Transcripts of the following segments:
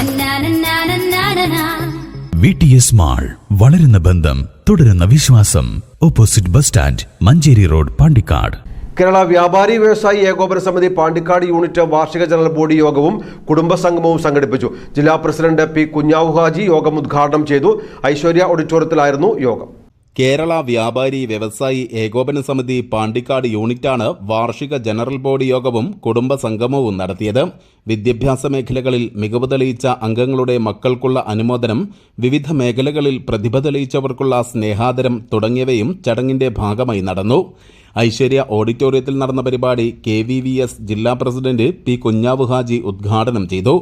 നന്നാനന്നാനന്നാനനാ. V T S mall വളരുന്ന ബന്ധം തുടരുന്ന വിശ്വാസം. Opposite bus stand Manjeri road Pandikkad. Kerala വ്യാപാരി വ്യവസായി ഏകോപന സമിതി പാണ്ടിക്കാട് യൂണിറ്റ് വാർഷിക ജനറൽ ബോഡി യോഗവും കുടുംബസംഗമവും സംഘടിപ്പിച്ചു. ജില്ലാ പ്രസിഡന്റ് പി കുഞ്ഞാവു ഹാജി യോഗം ഉദ്ഘാടനം ചെയ്തു. ഐശ്വര്യ ഓഡിറ്റോറിയത്തിലായിരുന്നു യോഗം. കേരള വ്യാപാരി വ്യവസായി ഏകോപന സമിതി പാണ്ടിക്കാട് യൂണിറ്റാണ് വാർഷിക ജനറൽ ബോഡി യോഗവും കുടുംബ സംഗമവും നടത്തിയത്. വിദ്യാഭ്യാസ മേഖലകളിൽ മികവ് തെളിയിച്ച അംഗങ്ങളുടെ മക്കൾക്കുള്ള അനുമോദനം വിവിധ മേഖലകളിൽ പ്രതിഭ തെളിയിച്ചവർക്കുള്ള സ്നേഹാദരം തുടങ്ങിയവയും ചടങ്ങിന്റെ ഭാഗമായി നടന്നു. ഐശ്വര്യ ഓഡിറ്റോറിയത്തിൽ നടന്ന പരിപാടി കെ ജില്ലാ പ്രസിഡന്റ് പി കുഞ്ഞാവു ഹാജി ഉദ്ഘാടനം ചെയ്തു.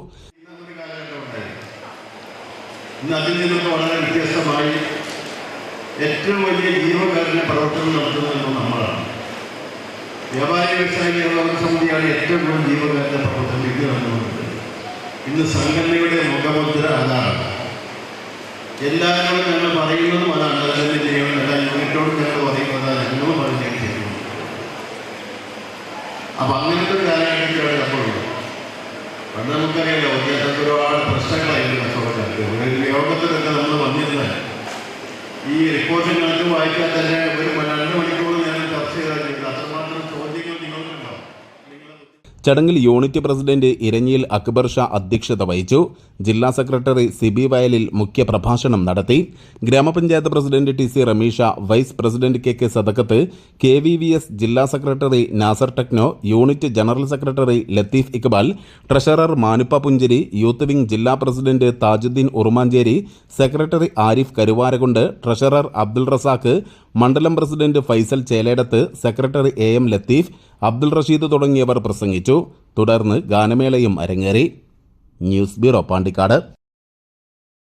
ഇന്ന് അതിൽ നിന്നൊക്കെ വളരെ വ്യത്യസ്തമായി ഏറ്റവും വലിയ ജീവകാരുണ്യ പ്രവർത്തനം നടത്തുന്നത് നമ്മളാണ്. വ്യാപാരി വ്യവസായ ഏകോപന സമിതിയാണ് ഏറ്റവും കൂടുതൽ ജീവകാരുണ്യ പ്രവർത്തനം ഇത് നടന്നുകൊണ്ടത് ഇന്ന് സംഘടനയുടെ മുഖമുദ്ര അതാണ്. എല്ലാവരോടും ഞങ്ങൾ പറയുന്നതും അതാണ്. അതിനെ തന്നെ യൂണിറ്റോട് ഞങ്ങൾ പറയുന്നത് ഞങ്ങൾ പറഞ്ഞു ചെയ്യുന്നു അപ്പൊ അങ്ങനത്തെ കാലഘട്ടത്തിലാണ് നമ്മളുള്ളത്. പണ്ട് നമുക്കറിയാലോ ഒരുപാട് പ്രശ്നങ്ങളായിരുന്നു. ഈ റിപ്പോർട്ട് ഞങ്ങൾക്ക് വായിക്കാൻ തന്നെ ഒരു ചടങ്ങിൽ യൂണിറ്റ് പ്രസിഡന്റ് ഇരഞ്ഞിയിൽ അക്ബർ ഷാ അധ്യക്ഷത വഹിച്ചു. ജില്ലാ സെക്രട്ടറി സിബി വയലിൽ മുഖ്യ പ്രഭാഷണം നടത്തി. ഗ്രാമപഞ്ചായത്ത് president T C Rameesha vice president K K Sadakkath K V V S ജില്ലാ secretary Nasar techno unit general secretary Latheef Iqbal treasurer Manuppa പുഞ്ചിരി യൂത്ത് വിംഗ് ജില്ലാ president Thajudheen Urumancheri secretary Arif Karuvarakundu treasurer Abdul Razak മണ്ഡലം president Faisal Cheledath secretary A M Latheef Abdul Rasheed തുടങ്ങിയവർ പ്രസംഗിച്ചു. തുടർന്ന് ഗാനമേളയും അരങ്ങേറി. News bureau Pandikkad.